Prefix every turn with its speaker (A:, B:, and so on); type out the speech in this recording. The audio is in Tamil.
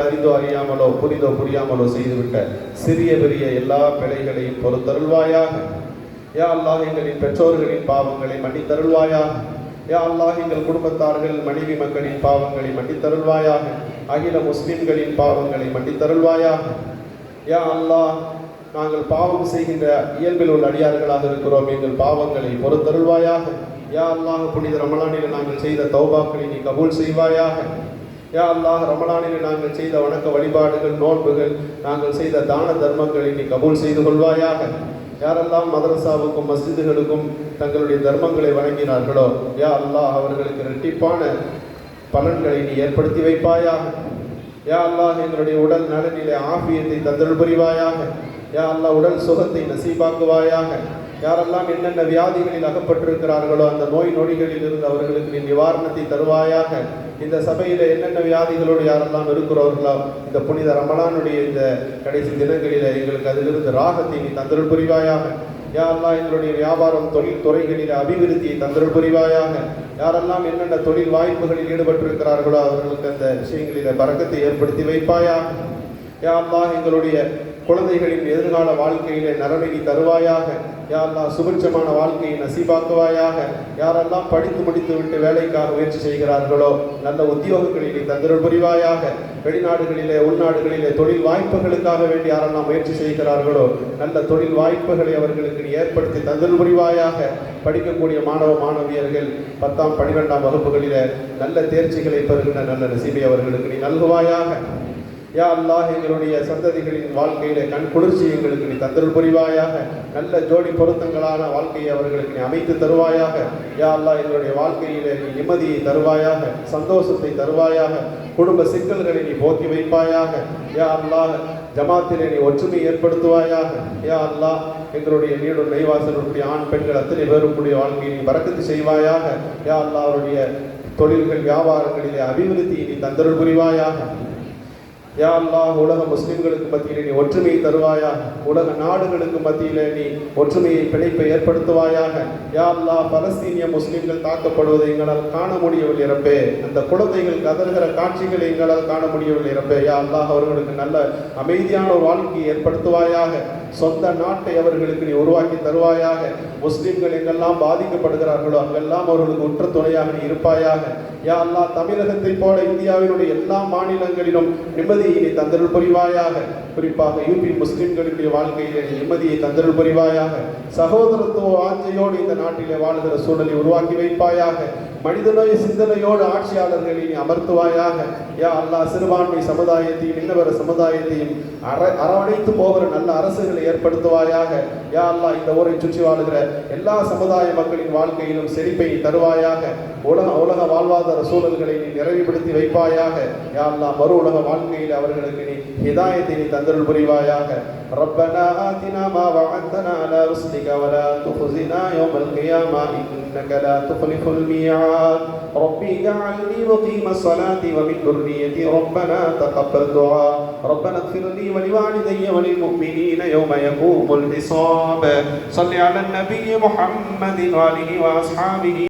A: அறிந்தோ அறியாமலோ புரிந்தோ புரியாமலோ செய்துவிட்ட சிறிய பெரிய எல்லா பிழைகளையும் பொறுத்தருள்வாயாக. யா அல்லாஹ் எங்களின் பெற்றோர்களின் பாவங்களை மன்னித்தருள்வாயாக. யா அல்லாஹ் எங்கள் குடும்பத்தார்கள் மனைவி மக்களின் பாவங்களை மன்னித்தருள்வாயாக. அகில முஸ்லிம்களின் பாவங்களை மன்னித்தருள்வாயாக. யா அல்லாஹ் நாங்கள் பாவம் செய்கின்ற இயல்பில் உள்ள அடியார்களாக இருக்கிறோம். எங்கள் பாவங்களை பொறுத்தருள்வாயாக. யா அல்லாஹ் புனித ரமலானில் நாங்கள் செய்த தௌபாக்களை நீ கபூல் செய்வாயாக. யா அல்லாஹ் ரமலானில் நாங்கள் செய்த வணக்க வழிபாடுகள் நோன்புகள் நாங்கள் செய்த தான தர்மங்களை நீ கபூல் செய்து கொள்வாயாக. யாரெல்லாம் மதரசாவுக்கும் மஸ்ஜிதுகளுக்கும் தங்களுடைய தர்மங்களை வழங்கினார்களோ யா அல்லாஹ் அவர்களுக்கு இரட்டிப்பான பலன்களை நீ ஏற்படுத்தி வைப்பாயாக. யா அல்லாஹ் எங்களுடைய உடல் நலனிலே ஆபியத்தை தந்தல் புரிவாயாக. யா அல்லாஹ் உடல் சுகத்தை நசீபாக்குவாயாக. யாரெல்லாம் என்னென்ன வியாதிகளில் அகப்பட்டிருக்கிறார்களோ அந்த நோய் நொடிகளில் இருந்து அவர்களுக்கு நீ நிவாரணத்தை தருவாயாக இந்த சபையில் என்னென்ன வியாதிகளோடு யாரெல்லாம் இருக்கிறவர்களோ இந்த புனித ரமலானுடைய இந்த கடைசி தினங்களில் எங்களுக்கு அதிலிருந்து ராகத்தை நீ தந்தருள் புரிவாயாக. யாரெல்லாம் எங்களுடைய வியாபாரம் தொழில் துறைகளில் அபிவிருத்தியை தந்தருள் புரிவாயாக. யாரெல்லாம் என்னென்ன தொழில் வாய்ப்புகளில் ஈடுபட்டிருக்கிறார்களோ அவர்களுக்கு அந்த விஷயங்களில் பறக்கத்தை ஏற்படுத்தி வைப்பாயாக. யாரெல்லாம் எங்களுடைய குழந்தைகளின் எதிர்கால வாழ்க்கையிலே நலனை நீ தருவாயாக. யாரெல்லாம் சுபிட்சமான வாழ்க்கையை நசீபாக்குவாயாக யாரெல்லாம் படித்து முடித்து விட்டு வேலைக்காக முயற்சி செய்கிறார்களோ நல்ல உத்தியோகங்களிலே நீ புரிவாயாக வெளிநாடுகளிலே உள்நாடுகளிலே தொழில் வாய்ப்புகளுக்காக வேண்டி யாரெல்லாம் முயற்சி செய்கிறார்களோ நல்ல தொழில் வாய்ப்புகளை அவர்களுக்கு ஏற்படுத்தி தந்திரல் புரிவாயாக. படிக்கக்கூடிய மாணவ மாணவியர்கள் பத்தாம் பனிரெண்டாம் வகுப்புகளில் நல்ல தேர்ச்சிகளை பெறுகின்ற நல்ல நசீபை அவர்களுக்கு நீ நல்குவாயாக. யா அல்லாஹ் எங்களுடைய சந்ததிகளின் வாழ்க்கையில கண் குளிர்ச்சி எங்களுக்கு நீ தந்தல் புரிவாயாக. நல்ல ஜோடி பொருத்தங்களான வாழ்க்கையை அவர்களுக்கு நீ அமைத்து தருவாயாக. யா அல்லாஹ் எங்களுடைய வாழ்க்கையில நீ நிம்மதியை தருவாயாக சந்தோஷத்தை தருவாயாக. குடும்ப சிக்கல்களை நீ போக்கி வைப்பாயாக. யா அல்லாஹ் ஜமாத்திலே நீ ஒற்றுமை ஏற்படுத்துவாயாக. யா அல்லாஹ் எங்களுடைய நீடு நெய்வாசலுடைய ஆண் பெண்கள் அத்தனை பேருக்குடைய வாழ்க்கையை நீ பறக்கத்து செய்வாயாக. யா அல்லாஹ் அவருடைய தொழில்கள் வியாபாரங்களிலே அபிவிருத்தியை நீ தந்தருள் புரிவாயாக. யா அல்லாஹ் உலக முஸ்லிம்களுக்கு மத்தியில் நீ ஒற்றுமையை தருவாயாக. உலக நாடுகளுக்கு மத்தியில் நீ ஒற்றுமையை பிணைப்பை ஏற்படுத்துவாயாக. யா அல்லா பலஸ்தீனிய முஸ்லிம்கள் தாக்கப்படுவதை எங்களால் காண முடியவில்லை இறப்பே அந்த குழந்தைகள் கதறுகிற காட்சிகளை எங்களால் காண முடியவில்லை இறப்பே யா அல்லாஹ் அவர்களுக்கு நல்ல அமைதியான ஒரு வாழ்க்கையை ஏற்படுத்துவாயாக. சொந்த நாட்டை அவர்களுக்கு நீ உருவாக்கி தருவாயாக. முஸ்லிம்கள் எங்கெல்லாம் பாதிக்கப்படுகிறார்களோ அங்கெல்லாம் அவர்களுக்கு உற்ற துணையாக நீ இருப்பாயாக. யா அல்லாஹ் தமிழகத்தை போல இந்தியாவினுடைய எல்லா மாநிலங்களிலும் நிம்மதி நீ தந்தருள் புரிவாயாக. குறிப்பாக யூபி முஸ்லிம்களுடைய வாழ்க்கையிலே நிம்மதியை தந்தருள் புரிவாயாக. சகோதரத்துவ ஆஞ்சையோடு இந்த நாட்டிலே வாழ்கிற சூழலை உருவாக்கி வைப்பாயாக. மனிதநோய சிந்தனையோடு ஆட்சியாளர்களை நீ அமர்த்துவாயாக. யா அல்லாஹ் சிறுபான்மை சமுதாயத்தையும் இன்னவர சமுதாயத்தையும் அர அரவணைத்து போகிற நல்ல அரசுகளை ஏற்படுத்துவாயாக. யா அல்லாஹ் இந்த ஊரை சுற்றி வாழுகிற எல்லா சமுதாய மக்களின் வாழ்க்கையிலும் செழிப்பை தருவாயாக. உலக உலக வாழ்வாதார சூழல்களை நீ நிறைவுபடுத்தி வைப்பாயாக. யா அல்லா மறு உலக வாழ்க்கையில் அவர்களுக்கு நீ ஹிதாயத்தை நீ தந்தருள் புரிவாயாக ربنا آتنا ما وعدتنا على رسلك ولا تخزنا يوم القيامة إنك لا تخلف الميعاد ربي اجعلني مقيم الصلاة ومن ذريتي ربنا تقبل دعاء ربنا اغفر لي ولوالدي وللمؤمنين يوم يقوم الحساب صل على النبي محمد وآله وأصحابه